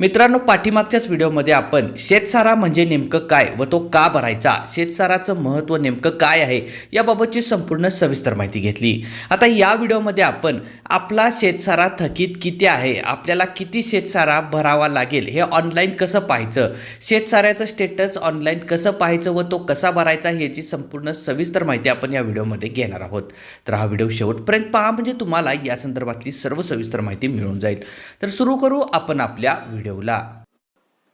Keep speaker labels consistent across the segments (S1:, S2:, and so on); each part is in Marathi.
S1: मित्रांनो पाठीमागच्याच व्हिडिओमध्ये आपण शेतसारा म्हणजे नेमकं काय व तो का भरायचा? शेतसाराचं महत्त्व नेमकं काय आहे? याबाबतची संपूर्ण सविस्तर माहिती घेतली. आता या व्हिडिओमध्ये आपण आपला शेतसारा थकीत किती आहे? आपल्याला किती शेतसारा भरावा लागेल? हे ऑनलाईन कसं पाहायचं? शेतसाऱ्याचं स्टेटस ऑनलाईन कसं पाहायचं व तो कसा भरायचा? याची संपूर्ण सविस्तर माहिती आपण या व्हिडिओमध्ये घेणार आहोत. तर हा व्हिडिओ शेवटपर्यंत पहा म्हणजे तुम्हाला या संदर्भातली सर्व सविस्तर माहिती मिळून जाईल. तर सुरू करू आपण आपल्या व्हिडिओला.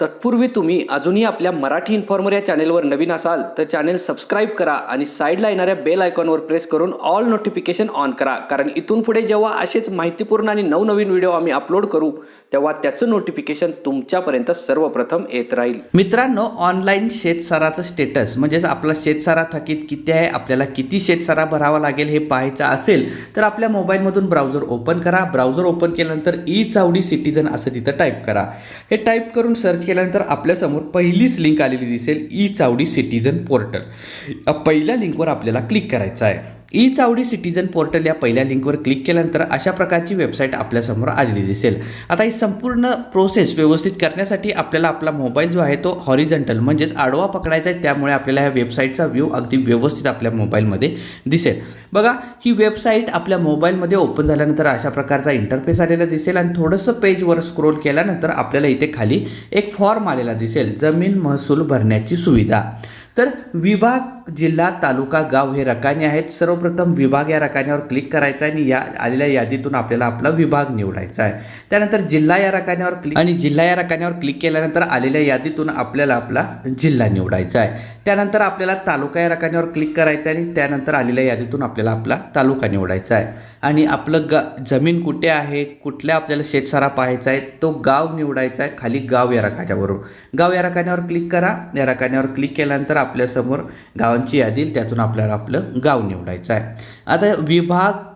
S1: तत्पूर्वी तुम्ही अजूनही आपल्या मराठी इन्फॉर्मर या चॅनेलवर नवीन असाल तर चॅनेल सबस्क्राईब करा आणि साईडला येणाऱ्या बेल आयकॉनवर प्रेस करून ऑल नोटिफिकेशन ऑन करा. कारण इथून पुढे जेव्हा असेच माहितीपूर्ण आणि नवनवीन व्हिडिओ आम्ही अपलोड करू तेव्हा त्याचं नोटिफिकेशन तुमच्यापर्यंत सर्वप्रथम येत राहील. मित्रांनो ऑनलाईन शेतसाराचं स्टेटस म्हणजेच आपला शेतसारा थकीत किती आहे आपल्याला किती शेतसारा भरावा लागेल हे पाहायचं असेल तर आपल्या मोबाईलमधून ब्राउझर ओपन करा. ब्राउझर ओपन केल्यानंतर ई चावडी सिटीजन असं तिथं टाईप करा. हे टाईप करून सर्च केल्यानंतर आपल्यासमोर पहिलीच लिंक आलेली दिसेल ई चावडी सिटीजन पोर्टल पहिल्या लिंकवर आपल्याला क्लिक करायचं आहे. ई चावडी सिटीजन पोर्टल या पहिल्या लिंकवर क्लिक केल्यानंतर अशा प्रकारची वेबसाईट आपल्यासमोर आलेली दिसेल. आता ही संपूर्ण प्रोसेस व्यवस्थित करण्यासाठी आपल्याला आपला मोबाईल जो आहे तो हॉरिझंटल म्हणजेच आडवा पकडायचा आहे त्यामुळे आपल्याला ह्या वेबसाईटचा व्ह्यू अगदी व्यवस्थित आपल्या मोबाईलमध्ये दिसेल. बघा ही वेबसाईट आपल्या मोबाईलमध्ये ओपन झाल्यानंतर अशा प्रकारचा इंटरफेस आलेला दिसेल आणि थोडंसं पेजवर स्क्रोल केल्यानंतर आपल्याला इथे खाली एक फॉर्म आलेला दिसेल जमीन महसूल भरण्याची सुविधा. तर विभाग जिल्हा तालुका गाव हे रकाने आहेत. सर्वप्रथम विभाग या रकान्यावर क्लिक करायचा आहे आणि या आलेल्या यादीतून आपल्याला आपला विभाग निवडायचा आहे. त्यानंतर जिल्हा या रकान्यावर क्लिक आणि जिल्हा या रकान्यावर क्लिक केल्यानंतर आलेल्या यादीतून आपल्याला आपला जिल्हा निवडायचा आहे. त्यानंतर आपल्याला तालुका या रकान्यावर क्लिक करायचं आहे आणि त्यानंतर आलेल्या यादीतून आपल्याला आपला तालुका निवडायचा आहे. आणि आपलं ग जमीन कुठे आहे? कुठल्या आपल्याला शेतसारा पाहायचा आहे? तो गाव निवडायचा आहे. खाली गाव या रकान्यावरून. गाव या रकान्यावर क्लिक करा. या रकान्यावर क्लिक केल्यानंतर आपल्यासमोर गाव गावांची यादी त्यातून आपल्याला आपलं गाव निवडायचं आहे. आता विभाग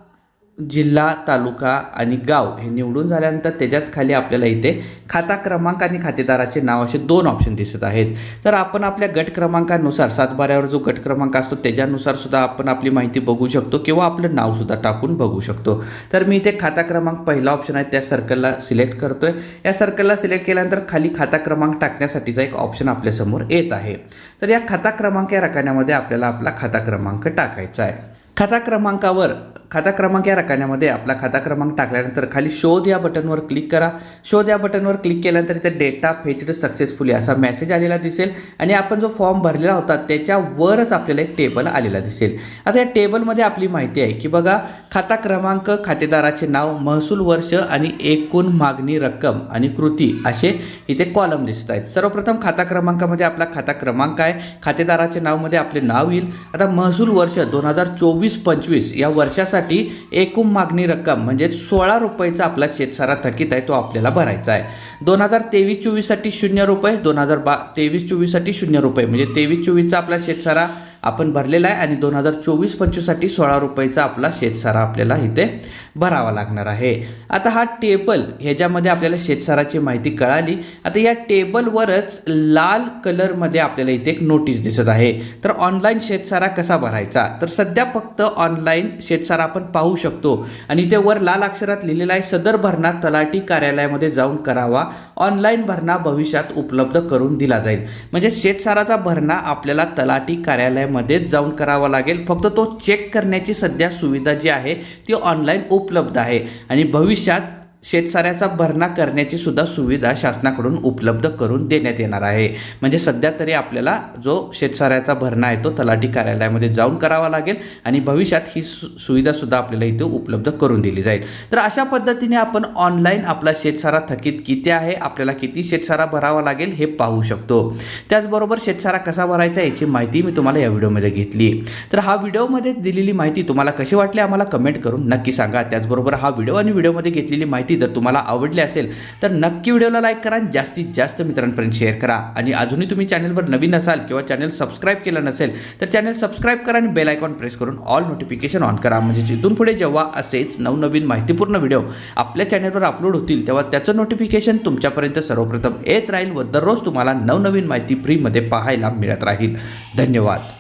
S1: जिल्हा तालुका आणि गाव हे निवडून झाल्यानंतर त्याच्याच खाली आपल्याला इथे खाता क्रमांक आणि खातेदाराचे नाव असे दोन ऑप्शन दिसत आहेत. तर आपण आपल्या गट क्रमांकानुसार सातबाऱ्यावर जो गट क्रमांक असतो त्याच्यानुसार सुद्धा आपण आपली माहिती बघू शकतो किंवा आपलं नावसुद्धा टाकून बघू शकतो. तर मी इथे खाता क्रमांक पहिला ऑप्शन आहे त्या सर्कलला सिलेक्ट करतोय. या सर्कलला सिलेक्ट केल्यानंतर खाली खाता क्रमांक टाकण्यासाठीचा एक ऑप्शन आपल्यासमोर येत आहे. तर या खाता क्रमांक या रकान्यामध्ये आपल्याला आपला खाता क्रमांक टाकायचा आहे. खाता क्रमांकावर खाता क्रमांक या रकान्यामध्ये आपला खाता क्रमांक टाकल्यानंतर खाली शोध या बटनवर क्लिक करा. शोध या बटनवर क्लिक केल्यानंतर इथे डेटा फेचड सक्सेसफुली असा मेसेज आलेला दिसेल आणि आपण जो फॉर्म भरलेला होता त्याच्यावरच आपल्याला एक टेबल आलेला दिसेल. आता या टेबलमध्ये आपली माहिती आहे की बघा खाता क्रमांक खातेदाराचे नाव महसूल वर्ष आणि एकूण मागणी रक्कम आणि कृती असे इथे कॉलम दिसत आहेत. सर्वप्रथम खाता क्रमांकामध्ये आपला खाता क्रमांक आहे. खातेदाराचे नावमध्ये आपले नाव येईल. आता महसूल वर्ष दोन हजार चोवीस पंचवीस या वर्षासाठी एकूण मागणी रक्कम म्हणजे सोळा रुपयेचा आपला शेतसारा थकीत आहे तो आपल्याला भरायचा आहे. दोन हजार तेवीस चोवीससाठी शून्य रुपये दोन हजार बा तेवीस चोवीससाठी शून्य रुपये म्हणजे तेवीस चोवीसचा आपला शेतसारा आपण भरलेला आहे आणि दोन हजार चोवीस पंचवीससाठी सोळा रुपयेचा आपला शेतसारा आपल्याला इथे भरावा लागणार आहे. आता हा टेबल ह्याच्यामध्ये आपल्याला शेतसाराची माहिती कळाली. आता या टेबलवरच लाल कलरमध्ये आपल्याला इथे एक नोटीस दिसत आहे. तर ऑनलाईन शेतसारा कसा भरायचा? तर सध्या फक्त ऑनलाईन शेतसारा आपण पाहू शकतो. आणि इथे वर लाल अक्षरात लिहिलेला आहे सदर भरणा तलाठी कार्यालयामध्ये जाऊन करावा. ऑनलाईन भरणा भविष्यात उपलब्ध करून दिला जाईल. म्हणजे शेतसाराचा भरणा आपल्याला तलाठी कार्यालयामध्येच जाऊन करावा लागेल. फक्त तो चेक करण्याची सध्या सुविधा जी आहे ती ऑनलाईन उपलब्ध आहे. आणि भविष्यात शेतसाऱ्याचा भरणा करण्याची सुद्धा सुविधा शासनाकडून उपलब्ध करून देण्यात येणार आहे. म्हणजे सध्या तरी आपल्याला जो शेतसाऱ्याचा भरणा आहे तो तलाठी कार्यालयामध्ये जाऊन करावा लागेल आणि भविष्यात ही सु सुविधासुद्धा आपल्याला इथे उपलब्ध करून दिली जाईल. तर अशा पद्धतीने आपण ऑनलाईन आपला शेतसारा थकीत किती आहे आपल्याला किती शेतसारा भरावा लागेल हे पाहू शकतो. त्याचबरोबर शेतसारा कसा भरायचा याची माहिती मी तुम्हाला या व्हिडिओमध्ये घेतली. तर हा व्हिडिओमध्ये दिलेली माहिती तुम्हाला कशी वाटली आम्हाला कमेंट करून नक्की सांगा. त्याचबरोबर हा व्हिडिओ आणि व्हिडिओमध्ये घेतलेली माहिती जर तुम्हाला आवडली असेल तर नक्की व्हिडिओला लाईक करा आणि जास्तीत जास्त मित्रांपर्यंत शेअर करा. आणि अजूनही तुम्ही चॅनलवर नवीन असाल किंवा चॅनल सबस्क्राईब केलं नसेल तर चॅनल सबस्क्राईब करा आणि बेल आयकॉन प्रेस करून ऑल नोटिफिकेशन ऑन करा. म्हणजे जिथून पुढे जेव्हा असेच नवनवीन माहितीपूर्ण व्हिडिओ आपल्या चॅनलवर अपलोड होतील तेव्हा त्याचं नोटिफिकेशन तुमच्यापर्यंत सर्वप्रथम येत राहील व दररोज तुम्हाला नवनवीन माहिती फ्रीमध्ये पाहायला मिळत राहील. धन्यवाद.